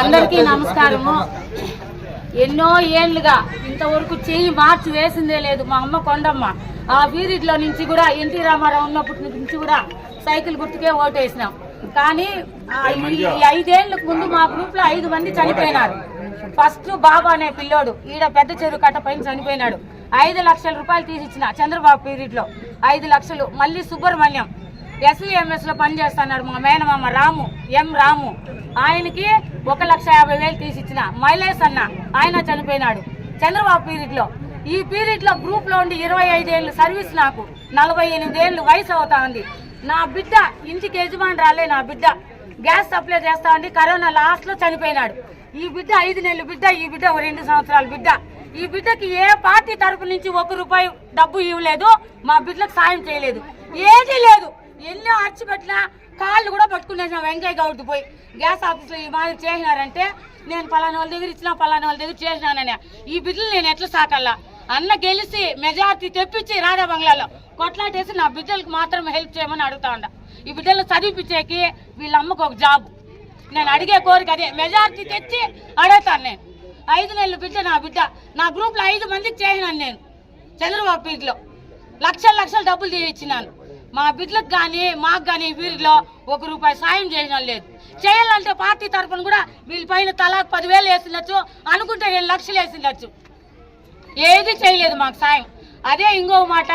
అందరికీ నమస్కారము. ఎన్నో ఏళ్ళుగా ఇంతవరకు చెయ్యి మార్చి వేసిందే లేదు మా అమ్మ కొండమ్మ. ఆ వీధిలో నుంచి కూడా ఎన్టీ రామారావు ఉన్నప్పటి నుంచి కూడా సైకిల్ గుర్తుకే ఓటేసినాం. కానీ ఐదేళ్ళకు ముందు మా గ్రూప్లో ఐదు మంది చనిపోయినారు. ఫస్ట్ బాబు అనే పిల్లోడు ఈడ పెద్ద చెరువు కట్ట పైన చనిపోయినాడు. ఐదు లక్షల రూపాయలు తీసిచ్చిన చంద్రబాబు పీరియడ్లో ఐదు లక్షలు. మళ్ళీ సుబ్రహ్మణ్యం. ఎస్విఎంఎస్లో పనిచేస్తున్నాడు మా మేనమామ రాము ఎం రాము. ఆయనకి ఒక లక్ష యాభై వేలు తీసిచ్చిన మైలేష్ అన్న ఆయన చనిపోయినాడు. చంద్రబాబు పీరియడ్లో ఈ పీరియడ్లో గ్రూప్లో ఉండి ఇరవై ఐదేళ్ళు సర్వీస్ నాకు. నలభై ఎనిమిది ఏళ్ళు వయసు అవుతా ఉంది నా బిడ్డ ఇంటికి యజమాని రాలే నా బిడ్డ. గ్యాస్ సప్లై చేస్తా ఉండి కరోనా లాస్ట్లో చనిపోయినాడు. ఈ బిడ్డ ఐదు నెలల బిడ్డ ఈ బిడ్డ ఓ రెండు సంవత్సరాల బిడ్డ. ఈ బిడ్డకి ఏ పార్టీ తరపు నుంచి ఒక రూపాయి డబ్బు ఇవ్వలేదు మా బిడ్డలకు సాయం చేయలేదు. ఏదీ లేదు. ఎన్ని అర్చి పెట్టినా కాళ్ళు కూడా పట్టుకునేసిన వెంకయ్య గౌడ్కి పోయి గ్యాస్ ఆఫీస్లో ఈ మాదిరి చేసినారంటే నేను పలానా వాళ్ళ దగ్గర ఇచ్చిన పలానా వాళ్ళ దగ్గర చేసినానని. ఈ బిడ్డలు నేను ఎట్లా సాకల్లా? అన్న గెలిచి మెజార్టీ తెప్పించి రాధా బంగ్లాలో కొట్లాటేసి నా బిడ్డలకు మాత్రం హెల్ప్ చేయమని అడుగుతా ఉండ. ఈ బిడ్డలు చదివిపించేకి వీళ్ళ అమ్మకు ఒక జాబ్. నేను అడిగే కోరిక అదే. మెజార్టీ తెచ్చి అడుగుతాను నేను. ఐదు నెలలు బిడ్డ నా బిడ్డ. నా గ్రూప్లో ఐదు మందికి చేసినాను నేను చంద్రబాబు పీరియడ్లో లక్షల లక్షల డబ్బులు తీయించినాను మా బిడ్డలకు కానీ మాకు కానీ వీరిలో ఒక రూపాయి సాయం చేయడం లేదు. చేయాలంటే పార్టీ తరఫున కూడా వీళ్ళ పైన తలా పదివేలు వేసిండొచ్చు అనుకుంటే రెండు లక్షలు వేసిండొచ్చు. ఏది చేయలేదు మాకు సాయం. అదే ఇంకో మాట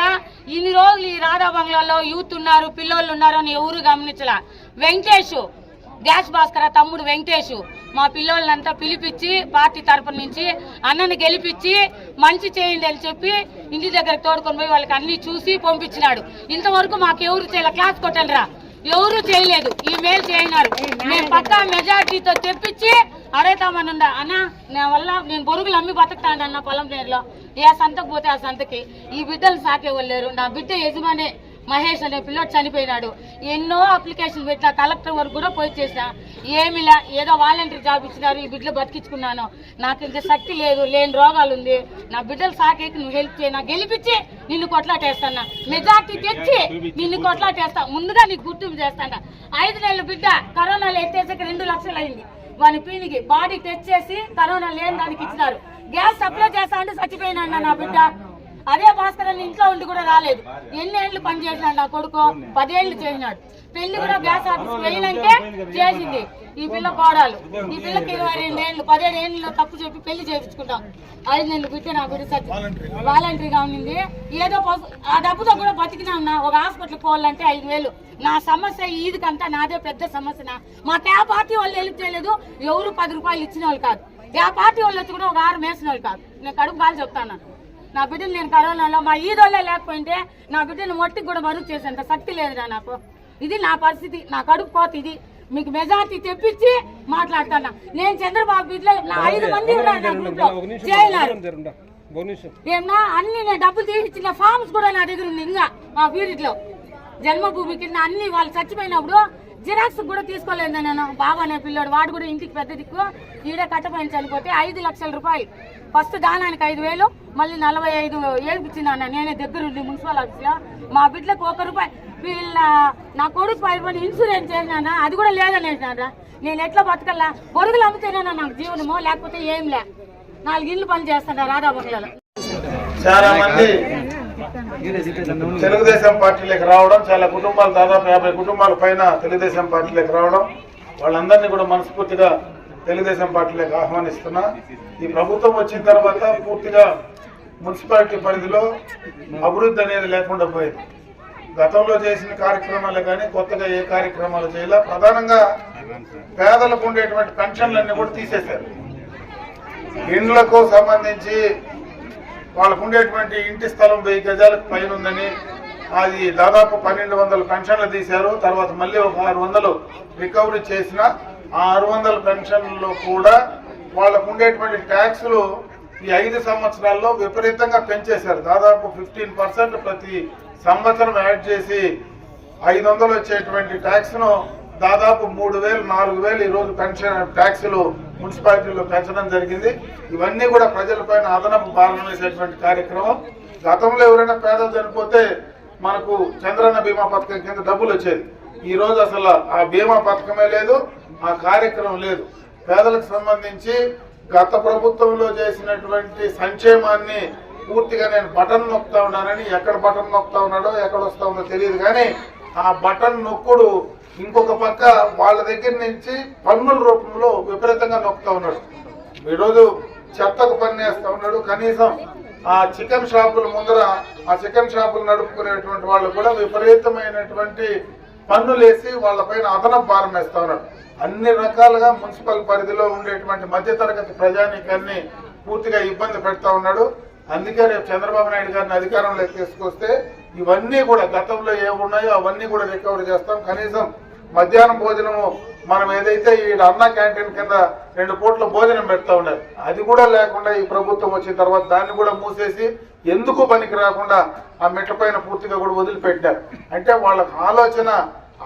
ఇన్ని రోజులు ఈ రాధా బంగ్లాలో యూత్ ఉన్నారు పిల్లోళ్ళు ఉన్నారు అని ఎవరు గమనించలా. వెంకటేష్ గ్యాస్ భాస్కర తమ్ముడు వెంకటేష్. మా పిల్లోళ్ళంతా పిలిపించి పార్టీ తరపున నుంచి అన్నని గెలిపించి మంచి చేయండి అని చెప్పి ఇంటి దగ్గర తోడుకొని పోయి వాళ్ళకి అన్ని చూసి పంపించినాడు. ఇంతవరకు మాకు ఎవరు చేయలే? క్లాస్ కొట్టండిరా. ఎవరు చేయలేదు. ఈ మేలు చేయనారు మేము పక్కా మెజార్టీతో తెప్పించి అడుగుతామని ఉందా అన్న నా వల్ల నేను బొరుగులు అమ్మి బతుకుతాను అన్న పొలం నేరులో ఏ సంతకు పోతే ఆ సంతకి. ఈ బిడ్డలు సాకే వాళ్ళారు నా బిడ్డ యజమానే. మహేష్ అనే పిల్లోడు చనిపోయినాడు. ఎన్నో అప్లికేషన్ పెట్టిన కలెక్టర్ వరకు కూడా పోయి చేసిన. ఏమిలా ఏదో వాలంటీర్ జాబ్ ఇచ్చినారు ఈ బిడ్డలు బతికించుకున్నాను. నాకు ఇంత శక్తి లేదు లేని రోగాలు ఉంది. నా బిడ్డలు సాకేకి నువ్వు హెల్ప్ చేయి నాకు గెలిపించి నిన్ను కొట్లాటేస్తాను. మెజార్టీ తెచ్చి నిన్ను కొట్లాటేస్తా. ముందుగా నీకు గుర్తింపు చేస్తాను ఐదు నెలల బిడ్డ కరోనాలో ఎత్తేసాక రెండు లక్షలు అయింది. వాని పీనికి బాడీ తెచ్చేసి కరోనా లేని దానికి ఇచ్చినారు. గ్యాస్ సప్లై చేస్తా అంటే చచ్చిపోయినా నా బిడ్డ. అదే భాస్కర్ ఇంట్లో ఉండి కూడా రాలేదు. ఎన్ని ఏళ్ళు పని చేసినాడు నా కొడుకు? పదేళ్ళు చేసినాడు. పెళ్ళి కూడా గ్యాస్ ఆఫీస్ వెళ్ళినాకే చేసింది. ఈ పిల్ల కోడాలు. ఈ పిల్లకి ఇరవై రెండు ఏళ్ళు పదిహేడు ఏళ్ళు తప్పు చెప్పి పెళ్ళి చేయించుకుంటాం. ఐదు నెలలు బిడ్డ నా గురి సత్యం. వాలంటరీగా ఉన్నింది ఏదో ఆ డబ్బుతో కూడా బతికినా ఉన్నా ఒక హాస్పిటల్ పోవాలంటే ఐదు వేలు. నా సమస్య ఈదికంతా నాదే పెద్ద సమస్య నా మా క్యా పార్టీ వాళ్ళు హెల్ప్ చేయలేదు. ఎవరు పది రూపాయలు ఇచ్చిన వాళ్ళు కాదు. క్యా పార్టీ వాళ్ళు వచ్చి కూడా ఒక ఆరు మేసిన వాళ్ళు కాదు. నేను కడుపు బాగా చెప్తాను నా బిడ్డను నేను కరోనాలో మా ఈదోళ్ళే లేకపోయింటే నా బిడ్డను మొట్టికి కూడా మరుగు చేసేంత శక్తి లేదురా నాకు. ఇది నా పరిస్థితి నా కడుపు పోత ఇది. మీకు మెజార్టీ తెప్పించి మాట్లాడతాను? నేను చంద్రబాబు బిడ్డలో నా ఐదు మంది ఉన్నారు నా గ్రూప్లో చేయలేరు ఏమన్నా అన్ని నేను డబ్బులు తీసిచ్చిన ఫార్మ్స్ కూడా నా దగ్గర ఉంది ఇంకా మా పీరియడ్లో జన్మభూమి కింద అన్ని వాళ్ళు చచ్చిపోయినప్పుడు జిరాక్స్ కూడా తీసుకోలేదు నేను బాబా అనే పిల్లోడు వాడు కూడా ఇంటికి పెద్ద దిక్కు. ఈడే కట్టపోయిన చనిపోతే ఐదు లక్షల రూపాయలు. ఫస్ట్ దానానికి ఐదు వేలు మళ్ళీ నలభై ఐదు ఏడిపించిందన్న నేనే దగ్గరుండి మున్సిపల్ ఆఫీస్లో. మా బిడ్డలకు ఒక రూపాయి. వీళ్ళ నా కొడుకు పైపడి ఇన్సూరెన్స్ చేసినా అది కూడా లేదని వేసినారా నేను ఎట్లా బతకల్లా? బొరుగులు అమ్ముతేనేనా నాకు జీవనమో లేకపోతే ఏం లే. నాలుగు ఇళ్ళు పని చేస్తాను రాధా చాలా మంది తెలుగుదేశం పార్టీలోకి రావడం చాలా కుటుంబాలు దాదాపు యాభై కుటుంబాల పైన తెలుగుదేశం పార్టీలోకి రావడం వాళ్ళందరినీ కూడా మనస్ఫూర్తిగా తెలుగుదేశం పార్టీలోకి ఆహ్వానిస్తున్నా. ఈ ప్రభుత్వం వచ్చిన తర్వాత పూర్తిగా మున్సిపాలిటీ పరిధిలో అభివృద్ధి అనేది లేకుండా పోయింది. గతంలో చేసిన కార్యక్రమాలు కానీ కొత్తగా ఏ కార్యక్రమాలు చేయాల. ప్రధానంగా పేదలకు ఉండేటువంటి పెన్షన్లన్నీ కూడా తీసేశారు. ఇండ్లకు సంబంధించి వాళ్ళకు ఉండేటువంటి ఇంటి స్థలం వెయ్యి గజాలకు పైన ఉందని అది దాదాపు పన్నెండు వందల పెన్షన్లు తీశారు. తర్వాత మళ్ళీ ఒక ఆరు వందలు రికవరీ చేసిన ఆ ఆరు వందల పెన్షన్లో కూడా వాళ్ళకు ఉండేటువంటి ట్యాక్సులు ఈ ఐదు సంవత్సరాల్లో విపరీతంగా పెంచేశారు. దాదాపు ఫిఫ్టీన్ పర్సెంట్ ప్రతి సంవత్సరం యాడ్ చేసి ఐదు వందలు వచ్చేటువంటి ట్యాక్స్ను దాదాపు మూడు వేలు నాలుగు వేలు ఈరోజు పెన్షన్ ట్యాక్సులు మున్సిపాలిటీలో పెంచడం జరిగింది. ఇవన్నీ కూడా ప్రజలపైన అదనపు భారం వేసేటువంటి కార్యక్రమం. గతంలో ఎవరైనా పేదలు చనిపోతే మనకు చంద్రన్న బీమా పథకం కింద డబ్బులు వచ్చేది. ఈ రోజు అసలు ఆ బీమా పథకమే లేదు ఆ కార్యక్రమం లేదు. పేదలకు సంబంధించి గత ప్రభుత్వంలో చేసినటువంటి సంక్షేమాన్ని పూర్తిగా నేను బటన్ నొక్కుతా ఉన్నానని ఎక్కడ బటన్ నొక్కుతా ఉన్నాడో ఎక్కడ వస్తా ఉందో తెలియదు. కానీ ఆ బటన్ నొక్కుడు ఇంకొక పక్క వాళ్ళ దగ్గర నుంచి పన్నుల రూపంలో విపరీతంగా నొక్కుతా ఉన్నాడు. ఈరోజు చెత్తకు పన్ను వేస్తా ఉన్నాడు. కనీసం ఆ చికెన్ షాపుల ముందర ఆ చికెన్ షాపులు నడుపుకునేటువంటి వాళ్ళు కూడా విపరీతమైనటువంటి పన్నులేసి వాళ్ళపైన అదనపు భారం వేస్తా ఉన్నాడు. అన్ని రకాలుగా మున్సిపల్ పరిధిలో ఉండేటువంటి మధ్యతరగతి ప్రజానీకాన్ని పూర్తిగా ఇబ్బంది పెడతా ఉన్నాడు. అందుకే రేపు చంద్రబాబు నాయుడు గారిని అధికారంలోకి తీసుకొస్తే ఇవన్నీ కూడా గతంలో ఏమున్నాయో అవన్నీ కూడా రికవర్ చేస్తాం. కనీసం మధ్యాహ్నం భోజనము మనం ఏదైతే ఈ అన్న క్యాంటీన్ కింద రెండు పూట్ల భోజనం పెడతా ఉండేది అది కూడా లేకుండా ఈ ప్రభుత్వం వచ్చిన తర్వాత దాన్ని కూడా మూసేసి ఎందుకు పనికి రాకుండా ఆ మెట్ల పైన పూర్తిగా కూడా వదిలిపెట్టారు అంటే వాళ్ళకి ఆలోచన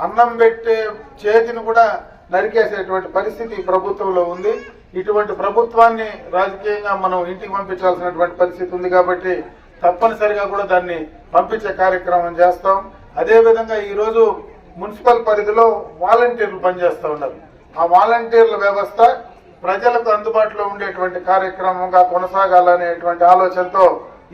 అన్నం పెట్టే చేతిని కూడా నరికేసేటువంటి పరిస్థితి ఈ ప్రభుత్వంలో ఉంది. ఇటువంటి ప్రభుత్వాన్ని రాజకీయంగా మనం ఇంటికి పంపించాల్సినటువంటి పరిస్థితి ఉంది కాబట్టి తప్పనిసరిగా కూడా దాన్ని పంపించే కార్యక్రమం చేస్తాం. అదేవిధంగా ఈరోజు మున్సిపల్ పరిధిలో వాలంటీర్లు పనిచేస్తూ ఉన్నారు. ఆ వాలంటీర్ల వ్యవస్థ ప్రజలకు అందుబాటులో ఉండేటువంటి కార్యక్రమంగా కొనసాగాలనేటువంటి ఆలోచనతో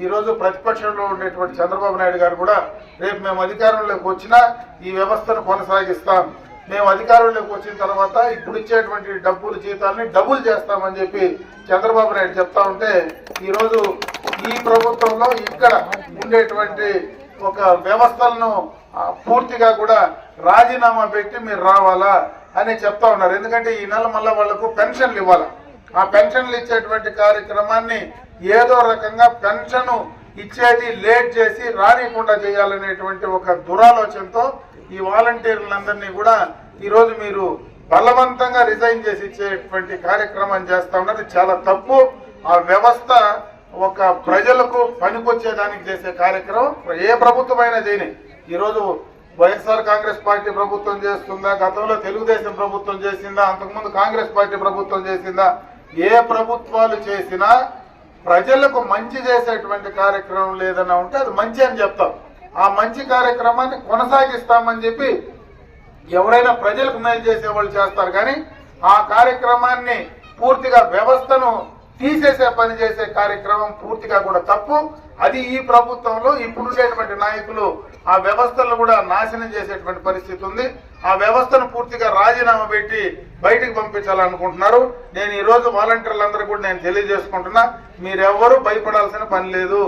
ఈరోజు ప్రతిపక్షంలో ఉండేటువంటి చంద్రబాబు నాయుడు గారు కూడా రేపు మేము అధికారంలోకి వచ్చినా ఈ వ్యవస్థను కొనసాగిస్తాం. మేము అధికారంలోకి వచ్చిన తర్వాత ఇప్పుడు ఇచ్చేటువంటి డబ్బులు జీతాలని డబుల్ చేస్తామని చెప్పి చంద్రబాబు నాయుడు చెప్తా ఉంటే ఈరోజు ఈ ప్రభుత్వంలో ఇక్కడ ఉండేటువంటి ఒక వ్యవస్థలను పూర్తిగా కూడా రాజీనామా పెట్టి మీరు రావాలా అని చెప్తా ఉన్నారు. ఎందుకంటే ఈ నెల మళ్ళీ వాళ్ళకు పెన్షన్లు ఇవ్వాలి. ఆ పెన్షన్లు ఇచ్చేటువంటి కార్యక్రమాన్ని ఏదో రకంగా పెన్షన్ ఇచ్చేది లేట్ చేసి రానికుండా చేయాలనేటువంటి ఒక దురాలోచనతో ఈ వాలంటీర్లందరినీ కూడా ఈరోజు మీరు బలవంతంగా రిజైన్ చేసి ఇచ్చేటువంటి కార్యక్రమం చేస్తా ఉన్నది చాలా తప్పు. ఆ వ్యవస్థ ఒక ప్రజలకు పనికొచ్చేదానికి చేసే కార్యక్రమం. ఏ ప్రభుత్వమైనా చేయని. ఈరోజు వైఎస్ఆర్ కాంగ్రెస్ పార్టీ ప్రభుత్వం చేస్తుందా? గతంలో తెలుగుదేశం ప్రభుత్వం చేసిందా? అంతకుముందు కాంగ్రెస్ పార్టీ ప్రభుత్వం చేసిందా? ఏ ప్రభుత్వాలు చేసినా ప్రజలకు మంచి చేసేటువంటి కార్యక్రమం లేదన్నా ఉంటే అది మంచి అని చెప్తాం. ఆ మంచి కార్యక్రమాన్ని కొనసాగిస్తామని చెప్పి ఎవరైనా ప్రజలకు మేలు చేసే వాళ్ళు చేస్తారు. కానీ ఆ కార్యక్రమాన్ని పూర్తిగా వ్యవస్థను తీసేసే పని చేసే కార్యక్రమం పూర్తిగా కూడా తప్పు. అది ఈ ప్రభుత్వంలో ఇప్పుడుండేటువంటి నాయకులు ఆ వ్యవస్థలను కూడా నాశనం చేసేటువంటి పరిస్థితి ఉంది. ఆ వ్యవస్థను పూర్తిగా రాజీనామా పెట్టి బయటికి పంపించాలనుకుంటున్నారు. నేను ఈ రోజు వాలంటీర్లందరూ కూడా నేను తెలియజేసుకుంటున్నా మీరెవ్వరూ భయపడాల్సిన పని లేదు.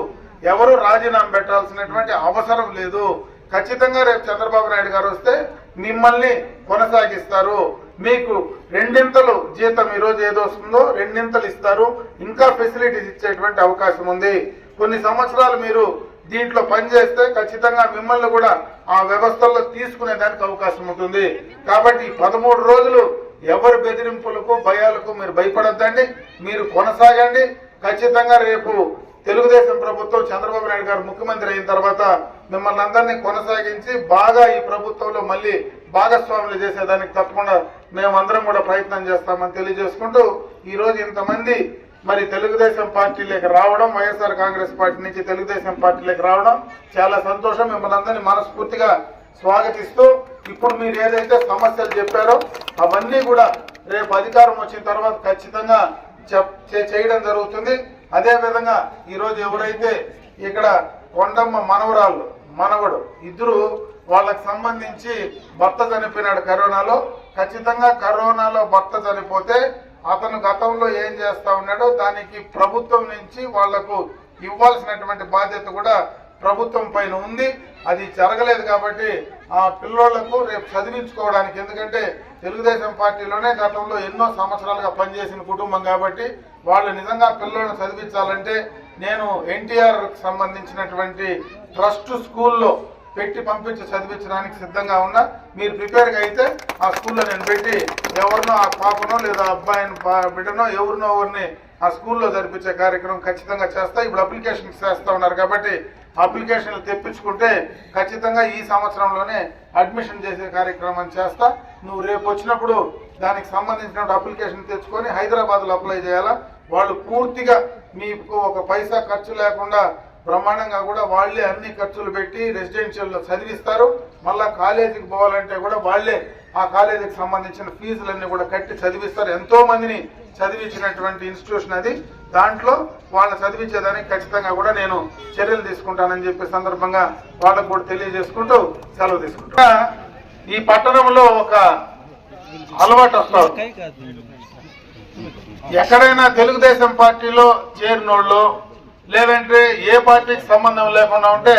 ఎవరు రాజీనామా పెట్టాల్సినటువంటి అవసరం లేదు. ఖచ్చితంగా రేపు చంద్రబాబు నాయుడు గారు వస్తే మిమ్మల్ని కొనసాగిస్తారు. మీకు రెండింతలు జీతం ఈ రోజు ఏదో వస్తుందో రెండింతలు ఇస్తారు. ఇంకా ఫెసిలిటీస్ ఇచ్చేటువంటి అవకాశం ఉంది. కొన్ని సంవత్సరాలు మీరు దీంట్లో పనిచేస్తే ఖచ్చితంగా మిమ్మల్ని కూడా ఆ వ్యవస్థల్లో తీసుకునే దానికి అవకాశం ఉంటుంది. కాబట్టి పదమూడు రోజులు ఎవరి బెదిరింపులకు భయాలకు మీరు భయపడొద్దండి. మీరు కొనసాగండి. ఖచ్చితంగా రేపు తెలుగుదేశం ప్రభుత్వం చంద్రబాబు నాయుడు గారు ముఖ్యమంత్రి అయిన తర్వాత మిమ్మల్ని అందరినీ కొనసాగించి బాగా ఈ ప్రభుత్వంలో మళ్ళీ భాగస్వాములు చేసేదానికి తప్పకుండా మేమందరం కూడా ప్రయత్నం చేస్తామని తెలియజేసుకుంటూ ఈరోజు ఇంతమంది మరి తెలుగుదేశం పార్టీలోకి రావడం వైఎస్ఆర్ కాంగ్రెస్ పార్టీ నుంచి తెలుగుదేశం పార్టీలోకి రావడం చాలా సంతోషం. మిమ్మల్ని అందరినీ మనస్ఫూర్తిగా స్వాగతిస్తూ ఇప్పుడు మీరు ఏదైతే సమస్యలు చెప్పారో అవన్నీ కూడా రేపు అధికారం వచ్చిన తర్వాత ఖచ్చితంగా చెప్- చే- చేయడం జరుగుతుంది. అదేవిధంగా ఈరోజు ఎవరైతే ఇక్కడ కొండమ్మ మనవరాళ్ళు మనవడు ఇద్దరు వాళ్ళకి సంబంధించి భర్త చనిపోయినాడు కరోనాలో. ఖచ్చితంగా కరోనాలో భర్త చనిపోతే అతను గతంలో ఏం చేస్తా ఉన్నాడో దానికి ప్రభుత్వం నుంచి వాళ్ళకు ఇవ్వాల్సినటువంటి బాధ్యత కూడా ప్రభుత్వం పైన ఉంది. అది జరగలేదు కాబట్టి ఆ పిల్లోళ్ళకు రేపు చదివించుకోవడానికి ఎందుకంటే తెలుగుదేశం పార్టీలోనే గతంలో ఎన్నో సంవత్సరాలుగా పనిచేసిన కుటుంబం కాబట్టి వాళ్ళు నిజంగా పిల్లలను చదివించాలంటే నేను ఎన్టీఆర్ సంబంధించినటువంటి ట్రస్ట్ స్కూల్లో పెట్టి పంపించి చదివించడానికి సిద్ధంగా ఉన్నా మీరు ప్రిపేర్గా అయితే ఆ స్కూల్లో నేను పెట్టి ఎవరినో ఆ పాపనో లేదా అబ్బాయిని పా- బిడ్డనో ఎవరినో ఎవరిని ఆ స్కూల్లో జరిపించే కార్యక్రమం ఖచ్చితంగా చేస్తా. ఇప్పుడు అప్లికేషన్ చేస్తూ ఉన్నారు కాబట్టి అప్లికేషన్లు తెప్పించుకుంటే ఖచ్చితంగా ఈ సంవత్సరంలోనే అడ్మిషన్ చేసే కార్యక్రమం చేస్తా. నువ్వు రేపు వచ్చినప్పుడు దానికి సంబంధించిన అప్లికేషన్ తెచ్చుకొని హైదరాబాద్లో అప్లై చేయాలా? వాళ్ళు పూర్తిగా మీకు ఒక పైసా ఖర్చు లేకుండా బ్రహ్మాండంగా కూడా వాళ్ళే అన్ని ఖర్చులు పెట్టి రెసిడెన్షియల్లో చదివిస్తారు. మళ్ళా కాలేజీకి పోవాలంటే కూడా వాళ్ళే ఆ కాలేజీకి సంబంధించిన ఫీజులన్నీ కూడా కట్టి చదివిస్తారు. ఎంతో మందిని చదివించినటువంటి ఇన్స్టిట్యూషన్ అది. దాంట్లో వాళ్ళని చదివించేదానికి ఖచ్చితంగా కూడా నేను చర్యలు తీసుకుంటానని చెప్పే సందర్భంగా వాళ్ళకు కూడా తెలియజేసుకుంటూ సెలవు తీసుకుంటా ఈ పట్టణంలో ఒక అలవాటు వస్తారు ఎక్కడైనా తెలుగుదేశం పార్టీలో చేరినోళ్ళు లేదంటే ఏ పార్టీకి సంబంధం లేకుండా ఉంటే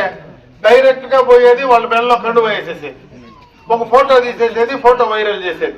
డైరెక్ట్గా పోయేది వాళ్ళ బెల్లలో కండు వేసేసేది ఒక ఫోటో తీసేసేది ఫోటో వైరల్ చేసేది.